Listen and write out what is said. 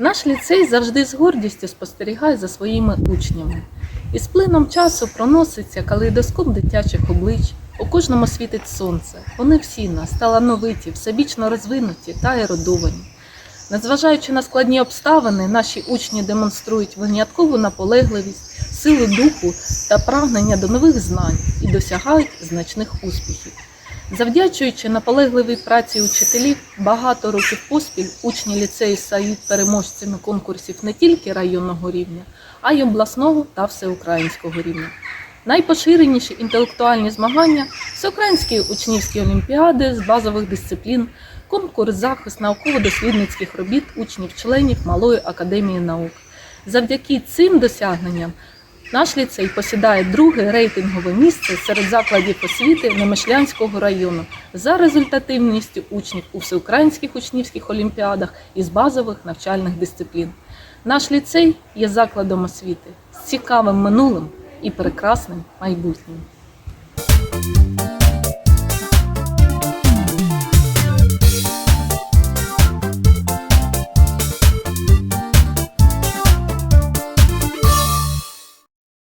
Наш ліцей завжди з гордістю спостерігає за своїми учнями. І з плином часу проноситься калейдоскоп дитячих облич, у кожному світить сонце. Вони всі нас талановиті, всебічно розвинуті та ерудовані. Незважаючи на складні обставини, наші учні демонструють виняткову наполегливість, силу духу та прагнення до нових знань і досягають значних успіхів. Завдячуючи наполегливій праці учителів, багато років поспіль учні ліцею стають переможцями конкурсів не тільки районного рівня, а й обласного та всеукраїнського рівня. Найпоширеніші інтелектуальні змагання всеукраїнські учнівські олімпіади з базових дисциплін, конкурс захист науково-дослідницьких робіт учнів-членів Малої академії наук. Завдяки цим досягненням наш ліцей посідає друге рейтингове місце серед закладів освіти Немишлянського району за результативністю учнів у всеукраїнських учнівських олімпіадах із базових навчальних дисциплін. Наш ліцей є закладом освіти з цікавим минулим і прекрасним майбутнім.